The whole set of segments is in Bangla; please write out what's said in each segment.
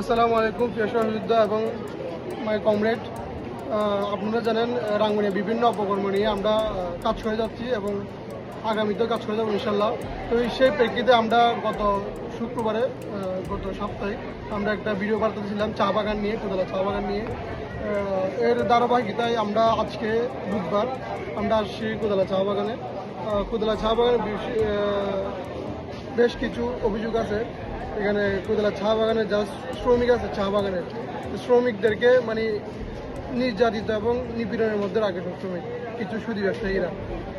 আসসালামু আলাইকুম, প্রিয় সহযোদ্ধা এবং মাই কমরেড। আপনারা জানেন রাঙ্গুনিয়া বিভিন্ন অপকর্ম নিয়ে আমরা কাজ করে যাচ্ছি এবং আগামীতেও কাজ করে যাব ইনশাল্লাহ তো সেই প্রেক্ষিতে আমরা গত শুক্রবারে গত সপ্তাহে আমরা একটা ভিডিও বার্তা ছিলাম চা বাগান নিয়ে কোদালা চা বাগান নিয়ে। এর ধারাবাহিকতায় আমরা আজকে বুধবার আমরা আসছি কোদালা চা বাগানে। কোদালা চা বাগানে বেশ- কিছু অভিযোগ আছে। এখানে কোদলা চা বাগানে যা শ্রমিক আছে চা বাগানের শ্রমিকদেরকে মানে নির্যাতিত এবং নিপীড়নের মধ্যে রাখে শ্রমিক কিছু সুদী ব্যবসায়ীরা।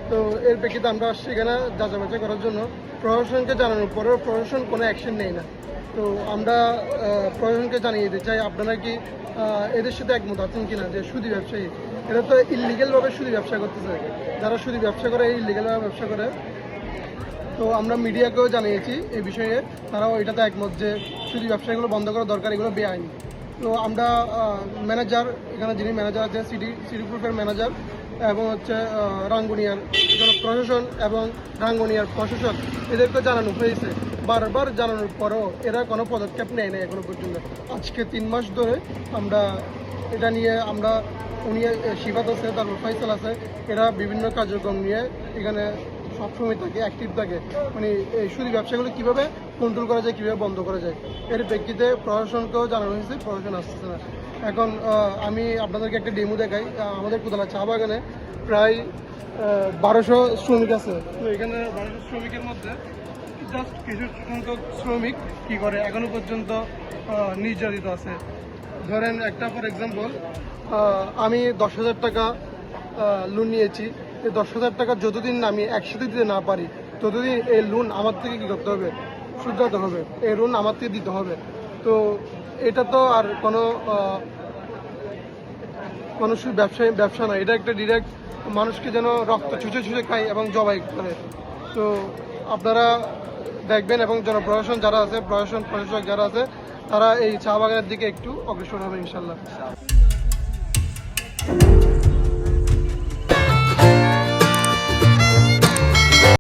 তো এর প্রেক্ষিতে আমরা আসছি এখানে যাচা বাচা করার জন্য। প্রশাসনকে জানানোর পরেও প্রশাসন কোনো অ্যাকশন নেয় না। তো আমরা প্রশাসনকে জানিয়ে দিতে চাই, আপনারা কি এদের সাথে একমত আছেন কিনা যে সুদী ব্যবসায়ী? এরা তো ইলিগেলভাবে সুদী ব্যবসা করতেছে। যারা সুদী ব্যবসা করে ইলিগেলভাবে ব্যবসা করে তো আমরা মিডিয়াকেও জানিয়েছি এই বিষয়ে। তারাও এটাতে একমত যে শুধু ব্যবসায়ীগুলো বন্ধ করা দরকার এগুলো বেআইনি। তো আমরা ম্যানেজার এখানে যিনি ম্যানেজার আছে সিটি সিটি গ্রুপের ম্যানেজার এবং হচ্ছে রাঙ্গুনিয়ার প্রশাসন এবং রাঙ্গুনিয়ার প্রশাসন এদেরকে জানানো হয়েছে। বারবার জানানোর পরেও এরা কোনো পদক্ষেপ নেয় না এখনও পর্যন্ত। আজকে তিন মাস ধরে আমরা এটা নিয়ে আমরা, উনি শিবাদ আছে তারপর ফয়সাল আছে, এরা বিভিন্ন কার্যক্রম নিয়ে এখানে সবসময় থাকে অ্যাক্টিভ থাকে। মানে এই শুধু ব্যবসাগুলো কীভাবে কন্ট্রোল করা যায়, কীভাবে বন্ধ করা যায়, এর প্রেক্ষিতে প্রশাসনকেও জানানো হয়েছে, প্রশাসন আসতেছে না। এখন আমি আপনাদেরকে একটা ডেমো দেখাই। আমাদের কোদালা চা বাগানে প্রায় বারোশো শ্রমিক আছে। তো এখানে বারোশো শ্রমিকের মধ্যে জাস্ট কিছু সংখ্যক শ্রমিক কী করে এখনও পর্যন্ত নির্যাতিত আছে। ধরেন একটা ফর এক্সাম্পল আমি দশ হাজার টাকা লোন নিয়েছি। এই দশ হাজার টাকা যতদিন আমি একসাথে দিতে না পারি, ততদিন এই লোন আমার থেকে কী করতে হবে? শুধরাতে হবে। এই লোন আমার থেকে দিতে হবে। তো এটা তো আর কোনো কোনো ব্যবসায়ী ব্যবসা নয়। এটা একটা ডিরেক্ট মানুষকে যেন রক্ত ছুঁচে ছুঁচে খায় এবং জবাই করে। তো আপনারা দেখবেন এবং জনপ্রশাসন যারা আছে, প্রশাসন প্রশাসক যারা আছে, তারা এই চা বাগানের দিকে একটু অগ্রসর হবে ইনশাল্লাহ